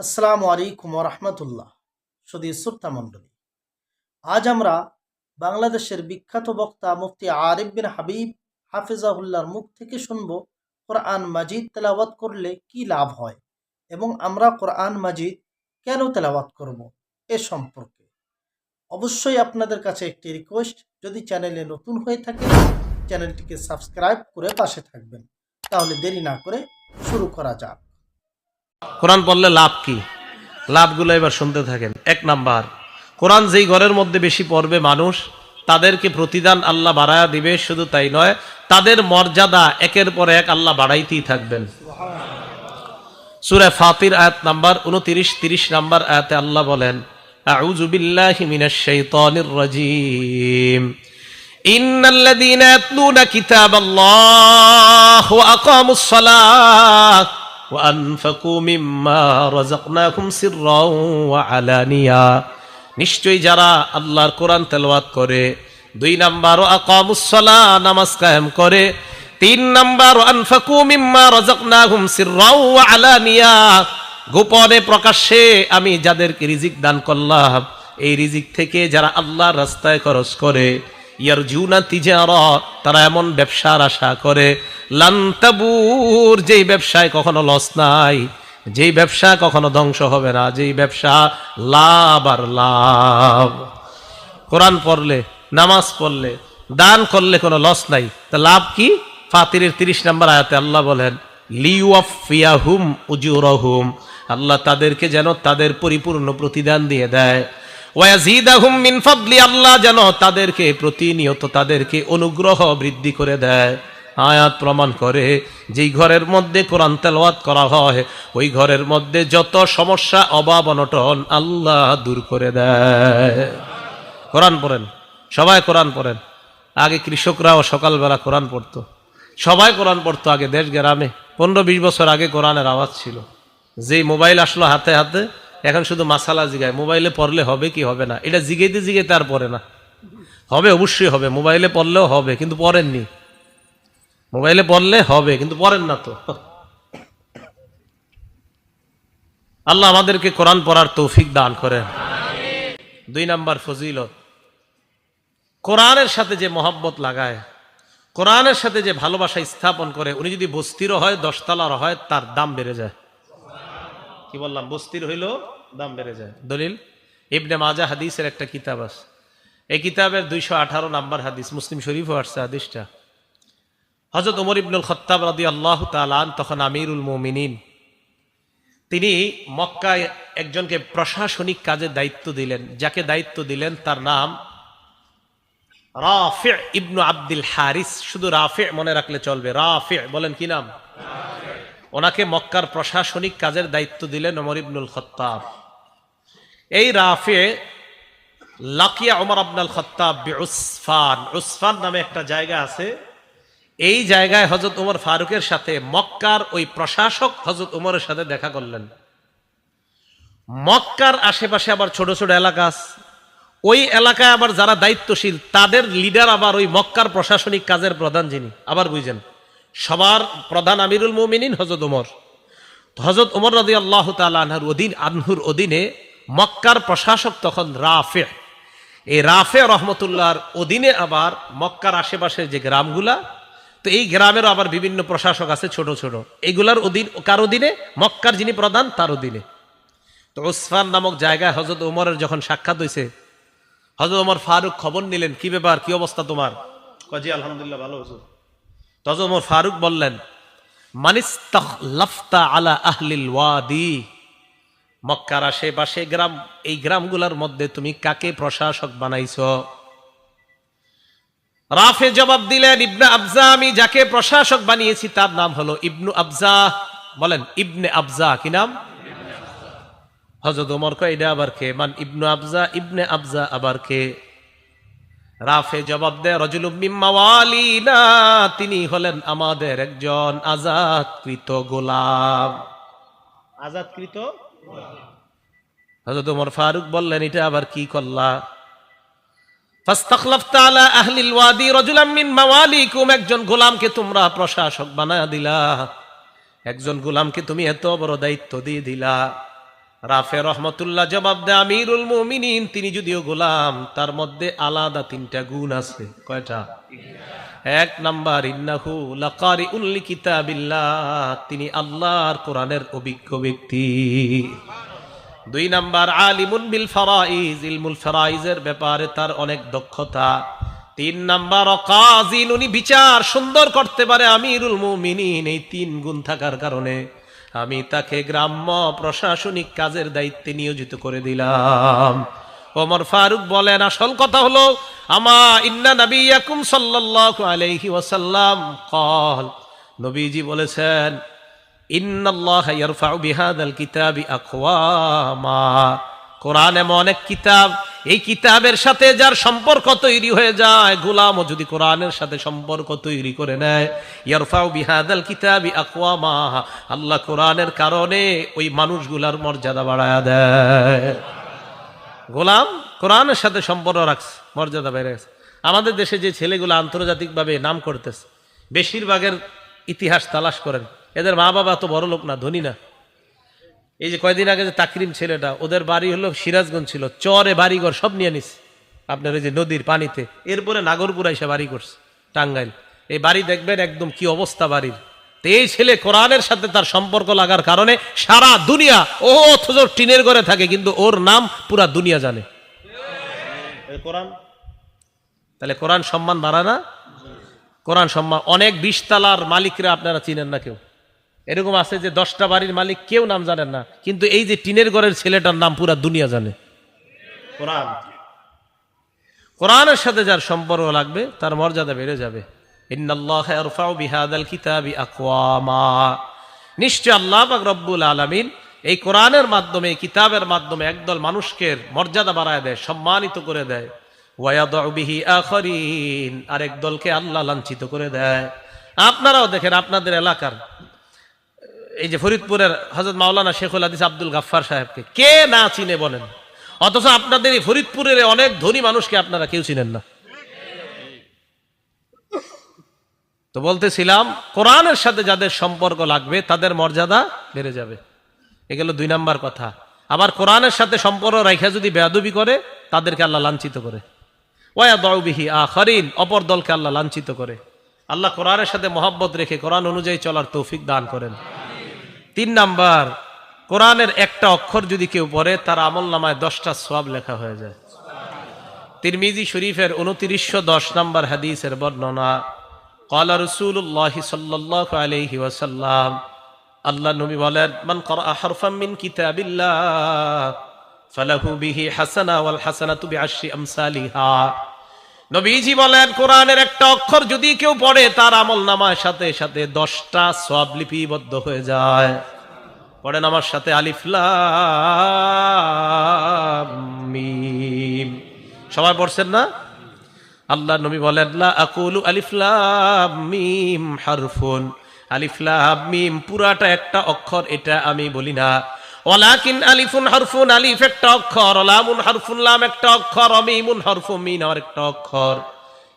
আসসালামু আলাইকুম রহমতুল্লাহ। সুদী শ্রোতা মণ্ডলী, আজ আমরা বাংলাদেশের বিখ্যাত বক্তা মুফতি আরিফ বিন হাবিব হাফিজাহুল্লাহর মুখ থেকে শুনব কোরআন মাজিদ তেলাওয়াত করলে কি লাভ হয় এবং আমরা কোরআন মাজিদ কেন তেলাওয়াত করব এ সম্পর্কে। অবশ্যই আপনাদের কাছে একটি রিকোয়েস্ট, যদি চ্যানেলে নতুন হয়ে থাকে চ্যানেলটিকে সাবস্ক্রাইব করে পাশে থাকবেন। তাহলে দেরি না করে শুরু করা যাক। কোরআন পড়লে লাভ কি? লাভগুলো এবার শুনতে থাকেন। এক নাম্বার, কোরআন যেই ঘরের মধ্যে বেশি পড়বে মানুষ, তাদেরকে প্রতিদান আল্লাহ বাড়ায়া দিবে, শুধু তাই নয়, তাদের মর্যাদা একের পর এক আল্লাহ বাড়াইতেই থাকবেন। সুরে ফাতির আয়াত নাম্বার উনতিরিশ, তিরিশ নাম্বার আয়াতে আল্লাহ বলেন রাজিম। ইয়াতলুনা কিতাবাল্লাহ ওয়া আকামুস সালাত। وأنفقوا مما رزقناكم سرا وعلانيا নিশ্চয়ই যারা আল্লাহর কোরআন তেলাওয়াত করে দুই নাম্বার আকামুসসালা নামাজ কায়েম করে তিন নাম্বার আনফাকু মিম্মা রাযাকনাহুম সিররাও ওয়া আলানিয়া গোপনে প্রকাশ্যে আমি যাদেরকে রিজিক দান করলাম এই রিজিক থেকে যারা আল্লাহর রাস্তায় খরচ করে ইয়ার জুনা তিজারা, তারা এমন ব্যবসার আশা করে লান্তাবুর যেই ব্যবসায় কখনো লস নাই, যেই ব্যবসা কখনো ধ্বংস হবে না, যেই ব্যবসা লাভ আর লাভ। কোরআন পড়লে, নামাজ পড়লে, দান করলে কোনো লস নাই। তা লাভ কি? ফাতিরের তিরিশ নম্বর আয়াতে আল্লাহ বলেন লিউফিয়াহুম উজুরহুম। আল্লাহ তাদেরকে যেন তাদের পরিপূর্ণ প্রতিদান দিয়ে দেয়। ওয়াজিদাহুম মিন ফাদলি, আল্লাহ যেন তাদেরকে প্রতিনিয়ত তাদেরকে অনুগ্রহ বৃদ্ধি করে দেয়। আয়াত প্রমাণ করে, যেই ঘরের মধ্যে কোরআন তেলাওয়াত করা হয়, ওই ঘরের মধ্যে যত সমস্যা, অভাব, অনটন, আল্লাহ দূর করে দেয়। কোরআন পড়েন, সবাই কোরআন পড়েন। আগে কৃষকরাও সকালবেলা কোরআন পড়তো। সবাই কোরআন পড়তো আগে দেশ গ্রামে পনেরো বিশ বছর আগে কোরআনের আওয়াজ ছিল। যেই মোবাইল আসলো হাতে হাতে এখন শুধু মাসালা জিগায়, মোবাইলে পড়লে হবে কি হবে না? এটা জিগাইতে জিগাইতে আর পড়ে না। হবে অবশ্যই হবে, মোবাইলে পড়লেও হবে, কিন্তু পড়েননি। মোবাইলে পড়লে হবে, কিন্তু পড়েন না তো। আল্লাহ আমাদেরকে কোরআন পড়ার তৌফিক দান করেন। দুই নাম্বার ফজিলত। কোরআনের সাথে যে মহব্বত লাগায়, কোরআনের সাথে যে ভালোবাসা স্থাপন করে, উনি যদি বস্তিরও হয় দশতলার হয়, তার দাম বেড়ে যায়। কি বললাম? বস্তির হইল দাম বেড়ে যায়। দলিল? ইবনে মাজা হাদিসের একটা কিতাব আছে। এই কিতাবের দুইশো আঠারো নাম্বার হাদিস মুসলিম শরীফও আসছে হাদিসটা। হজরত উমর ইবনুল খত্তাব রাদি আল্লাহ তালান তখন আমিরুল মোমিনিন। তিনি মক্কায় একজনকে প্রশাসনিক কাজে দায়িত্ব দিলেন। যাকে দায়িত্ব দিলেন তার নাম রাফে ইবনু আব্দুল হারিস। শুধু রাফে মনে রাখলে চলবে। রাফে বলেন কি নাম? ওনাকে মক্কার প্রশাসনিক কাজের দায়িত্ব দিলেন ওমর ইবনুল খত্তাব। এই রাফে লাকিয়া ওমর আবনাল খত্তাব উসফান উসফান নামে একটা জায়গা আছে। এই জায়গায় হজরত উমর ফারুকের সাথে মক্কার ওই প্রশাসক হজরত উমরের সাথে দেখা করলেন। মক্কার আশেপাশে আবার ছোট ছোট এলাকা আছে। ওই এলাকায় আবার যারা দায়িত্বশীল, তাদের লিডার আবার ওই মক্কার প্রশাসনিক কাজের প্রধান যিনি। আবার বুঝেন, সবার প্রধান আমিরুল মোমিনিন হজরত উমর। হজরত উমর রদি আল্লাহ তালানহার অধীন, আনহুর অধীনে মক্কার প্রশাসক তখন রাফে। এই রাফে, রহমতুল্লাহর অধীনে আবার মক্কার আশেপাশের যে গ্রামগুলা, তো এই গ্রামেরও আবার বিভিন্ন প্রশাসক আছে ছোট ছোট। এগুলার অধীন, কার অধীনে? মক্কার যিনি প্রধান, তার অধীনে। তো ওসফান নামক জায়গায় হজরত উমরের যখন সাক্ষাৎ হয়েছে হজরত উমর ফারুক খবর নিলেন, কি ব্যাপার, কি অবস্থা তোমার? কাজী আলহামদুলিল্লাহ, ভালো হুজুর তজ উমর ফারুক বললেন মানিস্তাখ লাফতা আলা আহলিল ওয়াদি। মক্কার আশেপাশে গ্রাম, এই গ্রামগুলোর মধ্যে তুমি কাকে প্রশাসক বানাইছ? রাফে জবাব দিলেন, ইবনে আবজা, আমি যাকে প্রশাসক বানিয়েছি তার নাম হলো ইবনু আবজা। বলেন, ইবনে আবজা, কি নাম? হজরত ওমর আবার কে? মান, ইবনু আবজা, ইবনে আবজা আবার কে? রাফে জবাব দেয় রজুল তিনি হলেন আমাদের একজন আজাদকৃত গোলাম। আজাদকৃত হজরত ওমর ফারুক বললেন, এটা আবার কি করলা একজন গোলামকে তোমরা প্রশাসক বানা দিলা। একজন গোলামকে তুমি এত বড় দায়িত্ব দিয়ে দিলা। রাফে রহমতুল্লাহ জবাব দেয়, আমিরুল মুমিনিন। তিনি যদিও গোলাম, তার মধ্যে আলাদা তিনটা গুণ আছে। কয়টা? এক নাম্বার, ইন্নাহু লাকারি উল্লি কিতাবিল্লাহ তিনি আল্লাহর কোরআনের অভিজ্ঞ ব্যক্তি। দুই নাম্বার, আলিমুন বিল ফারাইজ। ইলমুল ফারাইজের ব্যাপারে তার অনেক দক্ষতা। তিন নাম্বার অকাজিন উনি বিচার। সুন্দর করতে পারে আমিরুল মুমিনিন এই তিন গুণ থাকার কারণে। আমি তাকে গ্রাম্য প্রশাসনিক কাজের দায়িত্বে নিয়োজিত করে দিলাম। ওমর ফারুক বলেন, আসল কথা হলো, আমা ইন্না নবিয়াকুম সাল্লাল্লাহু আলাইহি ওয়াসাল্লাম কল নবীজি বলেছেন, ইন্নাল্লাহ ইয়ারফাউ বিহাদাল কিতাবি কোরআন এমন এক কিতাব এই কিতাবের সাথে যার সম্পর্ক তৈরি হয়ে যায়, গোলামও যদি কোরআনের সাথে সম্পর্ক তৈরি করে নেয় আল্লাহ কোরআনের কারণে ওই মানুষগুলার মর্যাদা বাড়ায়া দেয়। গোলাম কোরআনের সাথে সম্পর্ক রাখছে, মর্যাদা বেড়ে গেছে। আমাদের দেশে যে ছেলেগুলো আন্তর্জাতিকভাবে নাম করতেছে, বেশিরভাগের ইতিহাস তালাশ করেন। এদের মা বাবা তো বড় লোক না, ধনী না। এই যে কয়দিন আগে যে তাকরিম ছেলেটা ওদের বাড়ি হলো সিরাজগঞ্জ ছিল চরে বাড়িঘর সব নিয়ে নিস আপনার ওই যে নদীর পানিতে এরপরে নাগরপুরা এসে বাড়ি করছে টাঙ্গাইল। এই বাড়ি দেখবেন একদম কি অবস্থা বাড়ির। তো এই ছেলে কোরআনের সাথে তার সম্পর্ক লাগার কারণে সারা দুনিয়া ও অথচ টিনের ঘরে থাকে কিন্তু ওর নাম পুরা দুনিয়া জানে। কোরআন? তাহলে কোরআন সম্মান বাড়ায় না? কোরআন সম্মান অনেক বিশতালার মালিকরা আপনারা চিনেন না কেউ। এরকম আছে যে দশটা বাড়ির মালিক কেউ নাম জানেন না কিন্তু এই যে টিনের ঘরের ছেলেটার নাম পুরা দুনিয়া জানে। কোরআন। কোরআনের সাথে যার সম্পর্ক লাগবে তার মর্যাদা বেড়ে যাবে। নিশ্চয় আল্লাহ রব্বুল আলামিন এই কোরআনের মাধ্যমে কিতাবের মাধ্যমে একদল মানুষকে মর্যাদা বাড়ায় দেয় সম্মানিত করে দেয়। ওয়ায়াদউ বিহি আখরিন আরেক দলকে আল্লাহ লাঞ্ছিত করে দেয়। আপনারাও দেখেন আপনাদের এলাকার এই যে ফরিদপুরের হজরত মাওলানা শেখুল হাদিস আব্দুল গাফফার সাহেবকে কে না চিনে বলেন? অথচ আপনাদের এই ফরিদপুরের অনেক ধনী মানুষকে আপনারা কেউ চিনেন না। তো বলতেছিলাম, কোরআনের সাথে যাদের সম্পর্ক লাগবে, তাদের মর্যাদা বেড়ে যাবে। এগুলো দুই নাম্বার কথা। আবার কোরআনের সাথে সম্পর্ক রেখা যদি বেয়াদবি করে, তাদেরকে আল্লাহ লাঞ্ছিত করে। ওয়া দৌবিহি আখরিন, অপর দলকে আল্লাহ লাঞ্ছিত করে। আল্লাহ কোরআনের সাথে মহব্বত রেখে কোরআন অনুযায়ী চলার তৌফিক দান করেন। তিন নাম্বার, কোরআনের একটা অক্ষর যদি কেউ পড়ে, তার আমল নামায় দশটা সব লেখা হয়ে যায়। তিরমিজি শরীফের উনত্রিশশো দশ নম্বর হাদিসের বর্ণনা কলা রসুল্লাহ আলহি আল্লাহ নবী বলেন, মান কর কিতাবিল্লাহ, ফালাহু বিহি হাসানা ওয়াল হাসানা তুবি আশি আমসালিহা নবীজি বলেন, কোরআনের একটা অক্ষর যদি কেউ পড়ে, তার আমল নামার সাথে সাথে দশটা সব লিপিবদ্ধ হয়ে যায়। পড়েন আমার সাথে আলিফলাম সবাই পড়ছেন না? আল্লাহ নবী বলেন আকুলু আলিফলাম হারফুন। আলিফলাম পুরাটা একটা অক্ষর, এটা আমি বলি না। ওয়ালাকিন আলিফুন হারফুন আলিফ একটা অক্ষর লামুন হারফুন লাম একটা অক্ষর, অমিমুন হারফুন মিন আর একটা অক্ষর।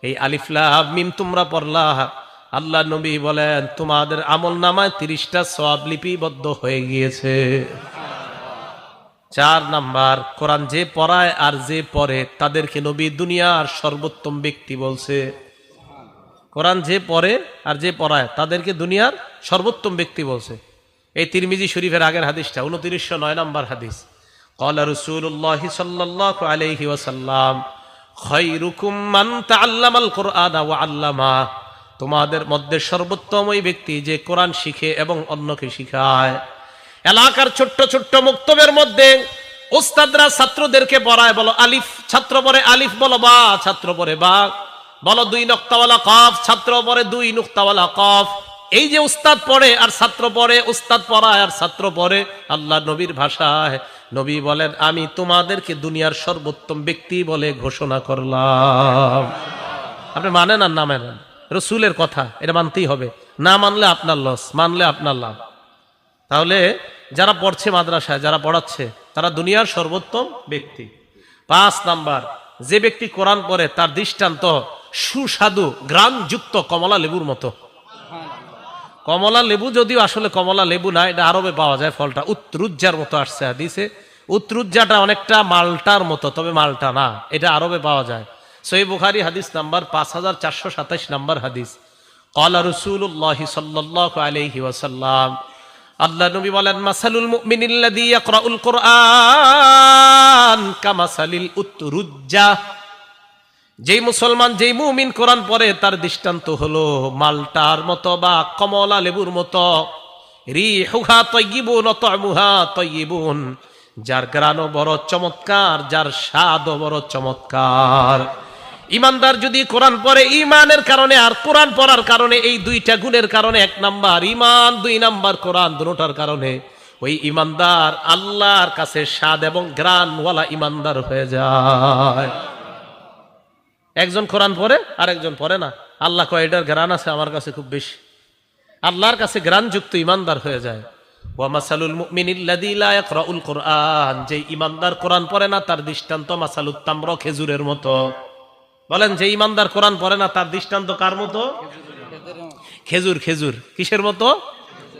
এই আলিফলাম মিম তোমরা পড়লা। আল্লাহ নবী বলেন, তোমাদের আমল নামায় তিরিশটা সব লিপিবদ্ধ হয়ে গিয়েছে। চার নাম্বার, কোরআন যে পড়ায় আর যে পড়ে, তাদেরকে নবী দুনিয়ার সর্বোত্তম ব্যক্তি বলছে। কোরআন যে পড়ে আর যে পড়ায়, তাদেরকে দুনিয়ার সর্বোত্তম ব্যক্তি বলছে। এই তিরমিজি শরীফের আগের হাদিসটা, উনত্রিশশো নয় নম্বর হাদিস। কলা রসুল্লাহ সাল্লাহ আলহি ওসাল্লাম তোমাদের মধ্যে সর্বোত্তম ওই ব্যক্তি যে কোরআন শিখে এবং অন্যকে শিখায়। এলাকার ছোট্ট ছোট্ট মুক্তবের মধ্যে ওস্তাদরা ছাত্রদেরকে পড়ায়, বলো আলিফ, ছাত্র পরে আলিফ, বলো বা, ছাত্র পরে বা। বলো দুই নক্তাওয়ালা কফ, ছাত্র পরে দুই নুক্তাওয়ালা কফ। এই যে উস্তাদ পড়ে আর ছাত্র পড়ে, উস্তাদ পড়ায় আর ছাত্র পড়ে, আল্লাহ নবীর ভাষায় নবী বলেন, আমি তোমাদেরকে দুনিয়ার সর্বোত্তম ব্যক্তি বলে ঘোষণা করলাম। আপনি মানেন আর না মানেন? রসুলের কথা, এটা মানতেই হবে। না মানলে আপনার লস, মানলে আপনার লাভ। তাহলে যারা পড়ছে মাদ্রাসায়, যারা পড়াচ্ছে, তারা দুনিয়ার সর্বোত্তম ব্যক্তি। পাঁচ নাম্বার, যে ব্যক্তি কোরআন পড়ে, তার দৃষ্টান্ত সুস্বাদু গ্রামযুক্ত কমলা লেবুর মতো। কমলা লেবু যদিও আসলে কমলা লেবু না, এটা আরবে পাওয়া যায় ফলটা। উত্তরুজ্জার মতো আসছে হাদিসে। উত্তরুজ্জাটা অনেকটা মালটার মতো, তবে মালটা না, এটা আরবে পাওয়া যায়। সই বুখারি হাদিস নাম্বার পাঁচ হাজার চারশো সাতাইশ নাম্বার হাদিস। কলা রসুল্লাহ সাল্লাহ আলহি ওয়াসাল্লাম, আল্লাহ নবী বলেন, মাসালুল মুমিনিল্লাযী ইয়াকরাউল কুরআন কামাসালিল উতরুজ্জা যেই মুসলমান, যেই মুমিন কোরআন পড়ে, তার দৃষ্টান্ত হলো মালটার মতো বা কমলা লেবুর মতো। রিহুহা তয়্যিবুন ও তয়মুহা তয়্যিবুন যার গ্রানও বড় চমৎকার, যার স্বাদও বড় চমৎকার। ইমানদার যদি কোরআন পড়ে, ইমানের কারণে আর কোরআন পড়ার কারণে, এই দুইটা গুণের কারণে এক নাম্বার। ইমান দুই নাম্বার, কোরআন দুটার কারণে। ওই ইমানদার আল্লাহর কাছে স্বাদ এবং গ্রানওয়ালা ইমানদার হয়ে যায়। একজন কোরআন পড়ে আর একজন পড়ে না। আল্লাহ কয়, এটার গ্রান আছে আমার কাছে খুব বেশি। আল্লাহর কাছে গ্রানযুক্ত ইমানদার হয়ে যায়। যে ইমানদার কোরআন না, তার দৃষ্টান্ত খেজুরের মতো। বলেন যে ইমানদার না, তার দৃষ্টান্ত কার মতো? খেজুর খেজুর। কিসের মতো?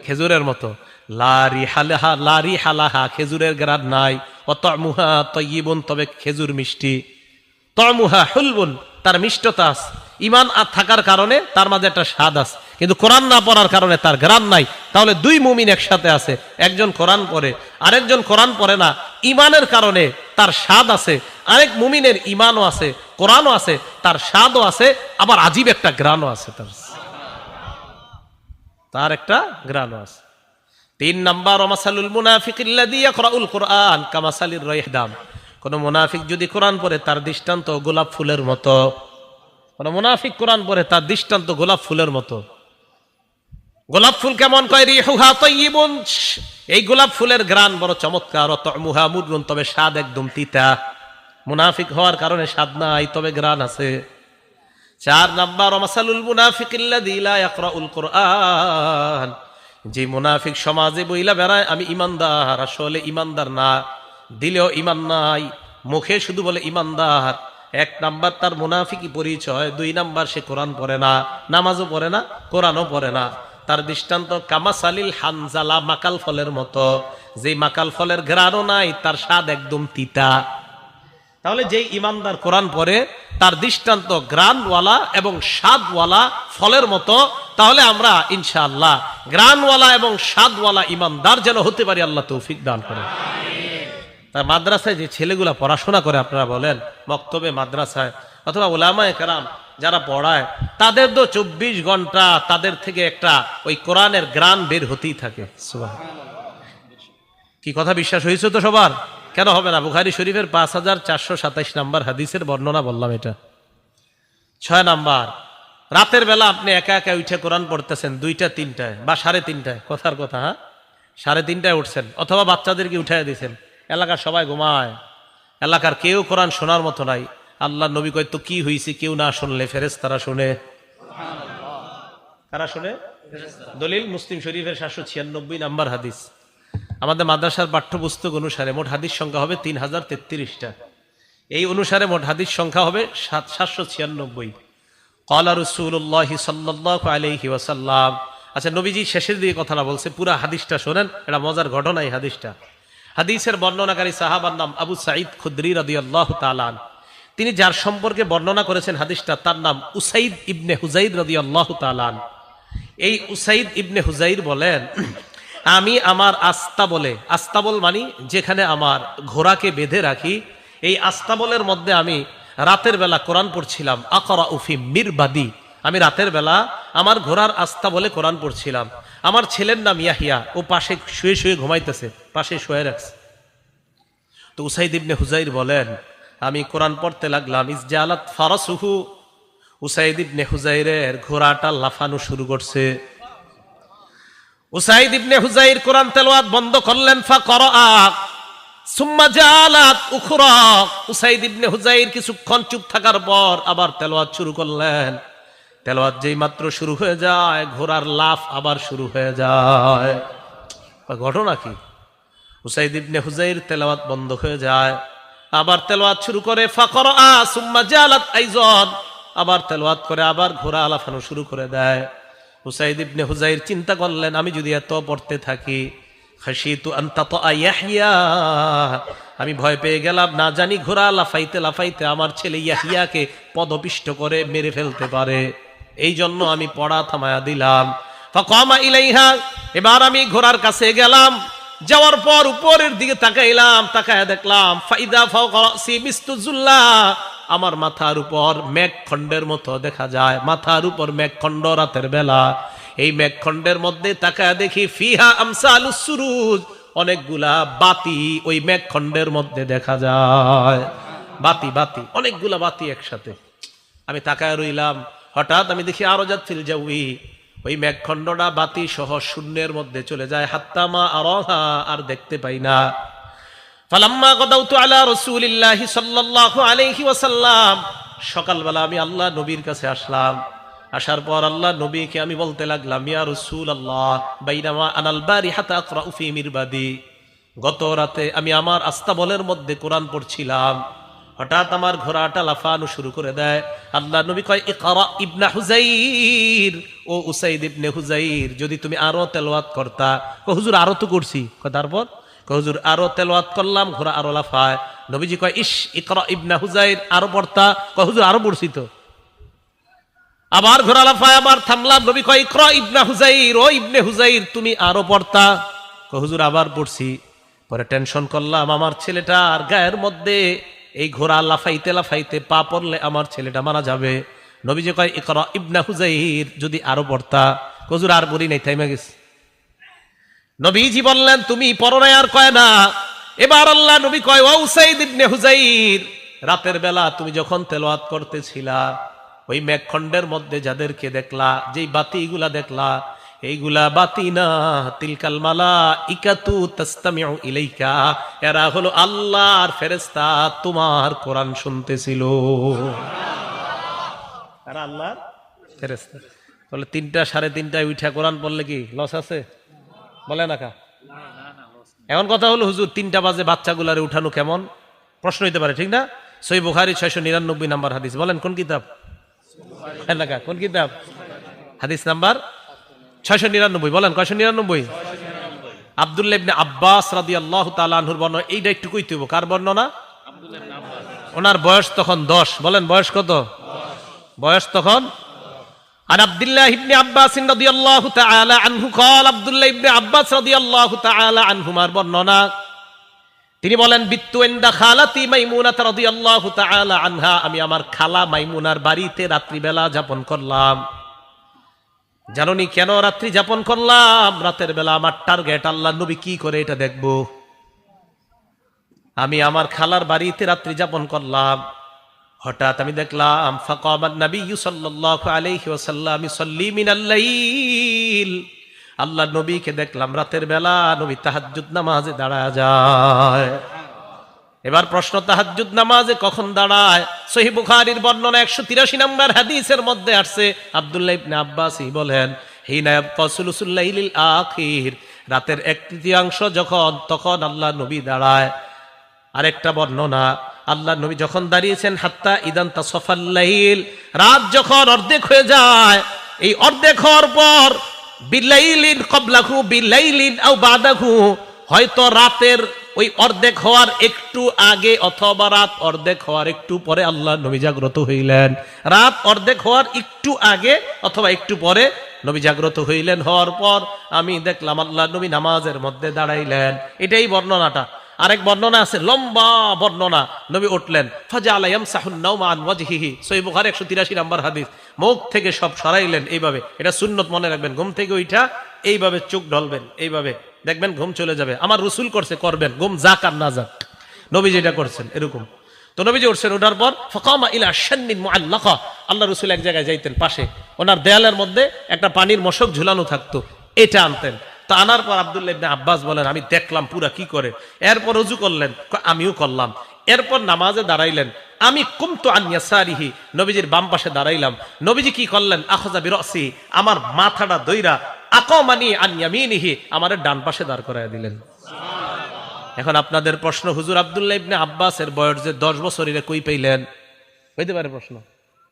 খেজুরের মতো। লারি হালাহা লারি হালাহা খেজুরের গ্রান নাই। অত মুহা তয়িবন তবে খেজুর মিষ্টি। তমুহা হুলবুন তার মিষ্টতা আছে। ইমান আর থাকার কারণে তার মাঝে একটা স্বাদ আছে। কিন্তু কোরআন না পড়ার কারণে তার গ্রাম নাই। তাহলে দুই মুমিন একসাথে আছে। একজন কোরআন পড়ে, আরেকজন কোরআন পড়ে না। ইমানের কারণে তার স্বাদ আছে। আরেক মুমিনের ইমানও আছে, কোরআনও আছে, তার স্বাদও আছে, আবার আজীব একটা গ্রানও আছে তার। তার একটা গ্রানও আছে। তিন নাম্বার ওমাসালুল মুনাফিকিল্লাযী ইয়াকরাউল কুরআন, কামাসালির রাইহদাম। কোন মুনাফিক যদি কোরআন পড়ে, তার দৃষ্টান্ত গোলাপ ফুলের মতো। কোন মুনাফিক কোরআন পড়ে, তার দৃষ্টান্ত গোলাপ ফুলের মতো। গোলাপ ফুল কেমন কয়? এই গোলাপ ফুলের গ্রান বড় চমৎকার তবে স্বাদ একদম তিতা। মুনাফিক হওয়ার কারণে স্বাদ নাই, তবে গ্রান আছে। চার নাম্বার মাসালুল কুরআন। যে মুনাফিক সমাজে বইলা বেড়ায়, আমি ইমানদার, আসলে ইমানদার না। দিলেও ইমান নাই, মুখে শুধু বলে ইমানদার এক নাম্বার তার মুনাফিকি পরিচয়, দুই নাম্বার সে কোরআন পড়ে না, নামাজও পড়ে না, কোরআনও পড়ে না। তার দৃষ্টান্ত কামাসালিল হানজালা মাকাল ফলের মতো। যে মাকাল ফলের ঘ্রাণও নাই, তার স্বাদ একদম তিতা। তাহলে যে ইমানদার কোরআন পড়ে, তার দৃষ্টান্ত গ্রানওয়ালা এবং স্বাদওয়ালা ফলের মতো, তাহলে আমরা ইনশাআল্লাহ গ্রানওয়ালা এবং স্বাদওয়ালা ইমানদার যেন হতে পারি, আল্লাহ তৌফিক দান করে তার মাদ্রাসায় যে ছেলেগুলা পড়াশোনা করে আপনারা বলেন, বক্তব্যে মাদ্রাসায়, অথবা ওলামায় কেরাম যারা পড়ায়, তাদের তো চব্বিশ ঘণ্টা তাদের থেকে একটা ওই কোরআনের গ্রান বের হতেই থাকে। কি কথা বিশ্বাস হয়েছে তো সবার? কেন হবে না? বুখারি শরীফের পাঁচ হাজার চারশো সাতাইশ নাম্বার হাদিসের বর্ণনা বললাম এটা। ছয় নাম্বার, রাতের বেলা আপনি একা একা উঠে কোরআন পড়তেছেন দুইটা, তিনটায়, বা সাড়ে তিনটায়, কথার কথা হ্যাঁ? সাড়ে তিনটায় উঠছেন, অথবা বাচ্চাদেরকে উঠাই দিয়েছেন। এলাকার সবাই ঘুমায়। এলাকার কেউ কোরআন শোনার মতো নাই। আল্লাহ নবী কয়, তো কি হয়েছে কেউ না শুনলে? ফেরেস তারা শুনে। কারা শুনে? দলিল, মুসলিম শরীফের সাতশো ছিয়ানব্বই নাম্বার হাদিস। আমাদের মাদ্রাসার পাঠ্যপুস্তক অনুসারে মোট হাদিস সংখ্যা হবে তিন হাজার তেত্রিশটা। এই অনুসারে মোট হাদিস সংখ্যা হবে সাত, সাতশো ছিয়ানব্বই। কলা রসুল্লাহ সাল্লাহ আলহি ওয়াসাল্লাম। আচ্ছা নবীজি শেষের দিকে কথাটা বলছে, পুরা হাদিসটা শোনেন, এটা মজার ঘটনা এই হাদিসটা। হাদিসের বর্ণনাকারী সাহাবার নাম আবু সাঈদ খুদ্রি রদি আল্লাহ তালান তিনি যার সম্পর্কে বর্ণনা করেছেন হাদিসটা, তার নাম উসাইদ ইবনে হুজাইদ রদি আল্লাহ তালান এই উসাইদ ইবনে হুজাইর বলেন, আমি আমার আস্তাবলে আস্তাবল মানি যেখানে আমার ঘোড়াকে বেঁধে রাখি, এই আস্তাবলের মধ্যে আমি রাতের বেলা কোরআন পড়ছিলাম। আকরা উফি মিরবাদি। আমি রাতের বেলা আমার ঘোড়ার আস্তা বলে কোরআন পড়ছিলাম। আমার ছেলের নাম ইয়াহিয়া। ও পাশে শুয়ে শুয়ে ঘুমাইতেছে, পাশে শুয়ে রাখছে। তো উসাইদ ইবনে হুজাইর বলেন, আমি কোরআন পড়তে লাগলাম ইসজালাত ফারাসুহু? উসাইদ ইবনে হুজাইরের ঘোড়াটা লাফানো শুরু করছে। উসাইদ ইবনে হুজাইর কোরআন তেলাওয়াত বন্ধ করলেন ফা করআ সুম্মা জালাত উখরা। উসাইদ ইবনে হুজাইর কিছুক্ষণ চুপ থাকার পর আবার তেলাওয়াত শুরু করলেন। তেলাওয়াত যেই মাত্র শুরু হয়ে যায়, ঘোড়ার লাফ আবার শুরু হয়ে যায়। ঘটনা কি? হুসাইদ ইবনে হুজাইর তেলাওয়াত বন্ধ হয়ে যায়, আবার তেলাওয়াত শুরু করে ফাকর আ সুম্মা জালাত আইজন আবার তেলাওয়াত করে, আবার ঘোড়া আলাফানো শুরু করে দেয়। হুসাইদ ইবনে হুজাইর চিন্তা করলেন, আমি যদি এত পড়তে থাকি খাসিতু আন্তাত ইয়াহিয়া আমি ভয় পেয়ে গেলাম, না জানি ঘোড়া লাফাইতে লাফাইতে আমার ছেলে ইয়াহিয়াকে পদপিষ্ট করে মেরে ফেলতে পারে। এই জন্য আমি পড়া থামায়া দিলাম। ফাকামা ইলাইহা, এবার আমি ঘোড়ার কাছে গেলাম। যাওয়ার পর উপরের দিকে তাকাইলাম, তাকায় দেখলাম, ফাইদা মিস্তুজুল্লাহ আমার মাথার উপর মেঘখণ্ডের মতো দেখা যায়, মাথার উপর মেঘখণ্ড রাতের বেলা। এই মেঘখণ্ডের মধ্যে তাকায় দেখি, ফিহা আমসালুস সুরুজ, অনেকগুলা বাতি ওই মেঘখণ্ডের মধ্যে দেখা যায়। বাতি বাতি, অনেকগুলা বাতি একসাথে। আমি তাকায় রইলাম হঠাৎ আমি দেখি আরও যাচ্ছিল যে যাউই ওই মেঘখণ্ডটা বাতি সহ শূন্যের মধ্যে চলে যায়। হাত্তামা আরহা, আর দেখতে পাই না। ফালাম্মা গদাউতু আলা রাসূলিল্লাহি সাল্লাল্লাহু আলাইহি ওয়াসাল্লাম। সকালবেলা আমি আল্লাহ নবীর কাছে আসলাম। আসার পর আল্লাহ নবীকে আমি বলতে লাগলাম, ইয়া রাসূলুল্লাহ, বাইনামা আনাল বারিহাতা আকরাউ ফি মিরবাদি। গত রাতে আমি আমার আস্তাবলের মধ্যে কোরআন পড়ছিলাম। হঠাৎ আমার ঘোড়াটা লাফানো শুরু করে দেয়। আল্লাহ নবী কয় ইকরা ইবনা হুজাইর। ও উসাইদ ইবনে হুজাইর যদি তুমি আরও তেলাওয়াত করতা। কয়, হুজুর আরও তো করছি। কয়, তারপর? হুজুর আরও তেলাওয়াত করলাম ঘোড়া আরও লাফায়। নবীজি কয় ইস ইকরা ইবনা হুজাইর আরও পড়তা? কয়, হুজুর আরও পড়ছি তো। আবার ঘোড়া লাফায় আবার থামলাম। নবী কয় ইকরা ইবনা হুজাইর ও ইবনে হুজাইর তুমি আরও পড়তা? কয়, হুজুর আবার পড়ছি। পরে টেনশন করলাম আমার ছেলেটা আর গায়ের মধ্যে এই ঘোড়া লাফাইতে লাফাইতে পা পড়লে আমার ছেলেটা মারা যাবে। নবীজি কয়, ইকরা ইবনা হুজাইর যদি আরও পড়তা। কজুর আর বলি নাই, থাইমা গেছে। নবীজি বললেন, তুমি পরনায় আর কয় না। এবার আল্লাহ নবী কয়, ও উসাইদ ইবনে হুজাইর রাতের বেলা তুমি যখন তেলাওয়াত করতেছিলা, ওই মেঘখণ্ডের মধ্যে যাদেরকে দেখলা, যেই বাতিগুলা দেখলা এইগুলা বাতি না তিলকাল মালা ইকাতু তাস্তামিউ ইলাইকা এরা হলো আল্লাহর ফেরেশতা তোমার কোরআন শুনতেছিল। এরা আল্লাহর ফেরেশতা। বলে তিনটা সাড়ে তিনটায় উঠা কোরআন পড়লে কি লস আছে? বলে না কা? এখন কথা হলো হুজুর তিনটা বাজে বাচ্চাগুলারে উঠানো কেমন? প্রশ্ন হইতে পারে ঠিক না? সই বুখারি ছয়শো নিরানব্বই নাম্বার হাদিস। বলেন কোন কিতাব? কোন কিতাব? হাদিস নাম্বার ছয়শো নিরানব্বই বলেন কয়শো নিরানব্বই আবদুল্লাহ ইবনে আব্বাস রাদি আল্লাহ তালাহুর বর্ণ এইটা একটু কইতে হইব কার বর্ণনা ওনার বয়স তখন দশ বলেন বয়স কত বয়স তখন عن عبد الله بن عباس رضي الله تعالى عنه قال عبد الله بن عباس رضي الله تعالى عنهما বর্ণনা তিনি বলেন বিত্তু এন্ডা খালাতি মাইমুনা রাদিয়াল্লাহু তাআলা আনহা আমি আমার খালা মাইমুনার বাড়িতে রাত্রিবেলা যাপন করলাম জাননি কেন রাত্রি যাপন করলাম? রাতের বেলা আমার টার্গেট আল্লাহ নবী কি করে এটা দেখব? আমি আমার খালার বাড়িতে রাত্রি যাপন করলাম। হঠাৎ আমি দেখলাম আল্লাহ নবীকে দেখলাম, রাতের বেলা নবী তাহাজ্জুদ নামাজে দাঁড়ায় যায়। এবার প্রশ্ন, তাহাজ্জুদ নামাজে কখন দাঁড়ায়? সহি বুখারীর বর্ণনা একশো তিরাশি নম্বর হাদিসের মধ্যে আসছে। আব্দুল্লাহ ইবনে আব্বাসি বলেন আখির। রাতের এক তৃতীয়াংশ যখন, তখন আল্লাহ নবী দাঁড়ায়। আরেকটা বর্ণনা, আল্লাহ নবী যখন দাঁড়িয়েছেন, হাত্তা ইদান তাসফাল্লাইল রাত যখন অর্ধেক হয়ে যায়, এই অর্ধেক হওয়ার পর, বিলাইলিন কবলাহু, বিলাইলিন আও বাদাহু। হয়তো রাতের ওই অর্ধেক হওয়ার একটু আগে অথবা রাত অর্ধেক হওয়ার একটু পরে আল্লাহ নবী জাগ্রত হইলেন। রাত অর্ধেক হওয়ার একটু আগে অথবা একটু পরে নবী জাগ্রত হইলেন। হওয়ার পর আমি দেখলাম আল্লাহ নবী নামাজের মধ্যে দাঁড়াইলেন। এটাই বর্ণনাটা। আরেক বর্ণনা আছে, লম্বা বর্ণনা। নবী উঠলেন ফাজা আলাইম সাহুন্নাউমান ওয়াজহিহি। সই বুখার একশো তিরাশি নাম্বার হাদিস। মুখ থেকে সব সরাইলেন এইভাবে। এটা সুন্নত মনে রাখবেন। ঘুম থেকে ওইটা এইভাবে চোখ ঢলবেন। এইভাবে দেখবেন ঘুম চলে যাবে। আমার রসুল করছে, করবেন। ঘুম যাক আর না যাক। নবী যেটা করছেন, এরকম। তো নবীজি উঠছেন ওঠার পর ফকামা ইলা মুআল্লাকা। আল্লাহ রসুল এক জায়গায় যাইতেন পাশে। ওনার দেয়ালের মধ্যে একটা পানির মশক ঝুলানো থাকতো। এটা আনতেন। তো আনার পর আব্দুল্লাহ ইবনে আব্বাস বলেন, আমি দেখলাম পুরা কি করে? এরপর রুজু করলেন। আমিও করলাম। এরপর নামাজে দাঁড়াইলেন। আমি কুমতু আনিয়া সারিহি নবীজির বাম পাশে দাঁড়াইলাম। নবীজি কি করলেন? আখজা বিরসি। আমার মাথাটা দইরা আকমানি আনিয়ামিনিহি আমার ডান পাশে দাঁড় করায় দিলেন। এখন আপনাদের প্রশ্ন, হুজুর আবদুল্লাহ ইবনে আব্বাসের বয়স যে দশ বছরের, কই পেইলেন হইতে পারে প্রশ্ন।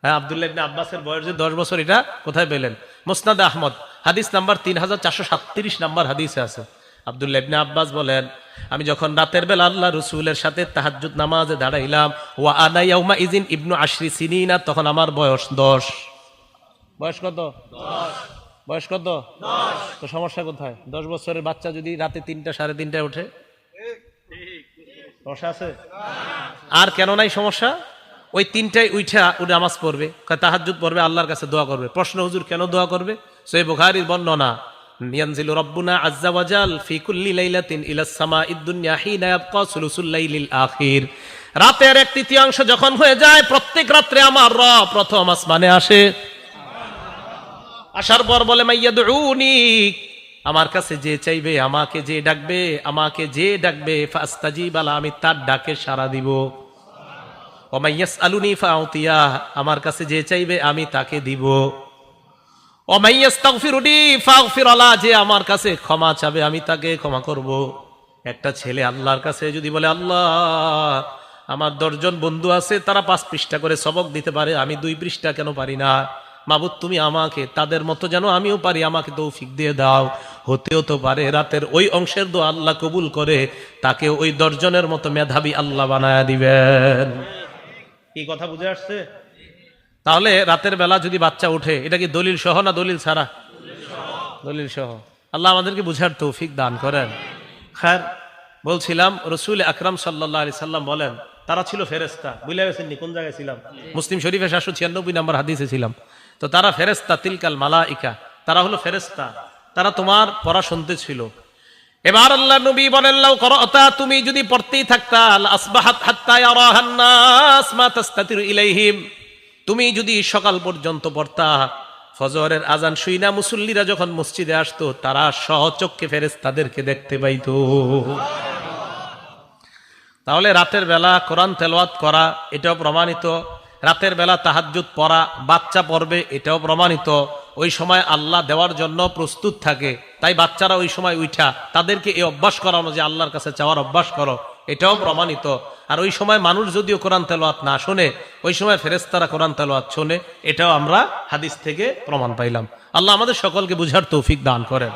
হ্যাঁ আবদুল্লাহ ইবনে আব্বাসের বয়স যে দশ বছর এটা কোথায় পেলেন? মুসনাদ আহমদ, হাদিস নাম্বার তিন হাজার চারশো সাতত্রিশ নাম্বার হাদিসে আছে। আবদুল্লাহ ইবনে আব্বাস বলেন, আমি যখন রাতের বেলা আল্লাহ রসুলের সাথে তাহাজ্জুদ নামাজে দাঁড়াইলাম, ওয়া আনা ইয়াউমা ইজিন ইবনু আশরি সিনিনা, তখন আমার বয়স দশ। বয়স কত? বয়স কত? তো সমস্যা কোথায়? দশ বছরের বাচ্চা যদি রাতে তিনটা সাড়ে তিনটায় ওঠে? সমস্যা আছে? আর কেন নাই সমস্যা? ওই তিনটায় উঠা ও নামাজ পড়বে তাহাজুদ পড়বে আল্লাহর কাছে দোয়া করবে। প্রশ্ন হুজুর কেন দোয়া করবে? সই বুখারির বর্ণনা ইয়ানজিলু রব্বুনা আজ্জা ওয়াজাল ফি কুল্লি লাইলাতিন ইলাস সামাঈদ দুনিয়া হিনা ইয়াবকা সুলুসুল লাইলিল আখির। রাতের এক তৃতীয়াংশ যখন হয়ে যায় প্রত্যেক রাত্রে আমার রব প্রথম আসমানে আসে। আসার পর বলে মাইয়াদউনি আমার কাছে যে চাইবে আমাকে যে ডাকবে, আমাকে যে ডাকবে, ফাস্তাজিবালা, আমি তার ডাকে সাড়া দিব। ওমাইয়াস আলুনি ফাউতিয়া, আমার কাছে যে চাইবে, আমি তাকে দিব। ওমাইয়াস তাগফিরুনি ফাগফিরালা, যে আমার কাছে ক্ষমা চাবে, আমি তাকে ক্ষমা করব। একটা ছেলে আল্লাহর কাছে যদি বলে, আল্লাহ, আমার দশজন বন্ধু আছে, তারা পাঁচ পৃষ্ঠা করে সবক দিতে পারে, আমি দুই পৃষ্ঠা কেন পারি না? মাবুদ তুমি আমাকে তাদের মতো যেন আমিও পারি আমাকে তৌফিক দিয়ে দাও। হতেও তো পারে রাতের ওই অংশের দো আল্লাহ কবুল করে তাকে ওই দর্জনের মতো মেধাবী আল্লাহ বানায়া দিবেন। কি কথা বুঝে আসছে? তাহলে রাতের বেলা যদি বাচ্চা উঠে এটা কি দলিল সহ না দলিল ছাড়া? দলিল সহ। আল্লাহ আমাদেরকে বুঝার তৌফিক দান করেন। খার বলছিলাম রসুল আকরাম সাল্লাহ আলি সাল্লাম বলেন তারা ছিল ফেরেস্তা বুঝলে গেছেন কোন জায়গায় ছিলাম? মুসলিম শরীফে সাতশো ছিয়ানব্বই নম্বর হাদিসে ছিলাম। তো তারা ফেরেস্তা তিলকাল মালা ইকা তারা হলো ফেরেস্তা তারা তোমার পড়া শুনতে ছিল। এবার আল্লাহ নবী বলেন তুমি যদি পড়তেই থাকতা তুমি যদি সকাল পর্যন্ত পড়তা, ফজরের আজান শুইনা মুসল্লিরা যখন মসজিদে আসতো, তারা সহচক্ষে ফেরেস তাদেরকে দেখতে পাইতো। তাহলে রাতের বেলা কোরআন তেলাওয়াত করা, এটাও প্রমাণিত। রাতের বেলা তাহাজ্জুদ পড়া, বাচ্চা পড়বে, এটাও প্রমাণিত। ওই সময় আল্লাহ দেওয়ার জন্য প্রস্তুত থাকে। তাই বাচ্চারা ওই সময় উঠা, তাদেরকে এই অভ্যাস করানো যে আল্লাহর কাছে চাওয়ার অভ্যাস করো, এটাও প্রমাণিত। আর ওই সময় মানুষ যদিও কোরআন তেলোয়াত না শোনে, ওই সময় ফেরেস্তারা কোরআন তেলোয়াত শোনে, এটাও আমরা হাদিস থেকে প্রমাণ পাইলাম। আল্লাহ আমাদের সকলকে বুঝার তৌফিক দান করেন।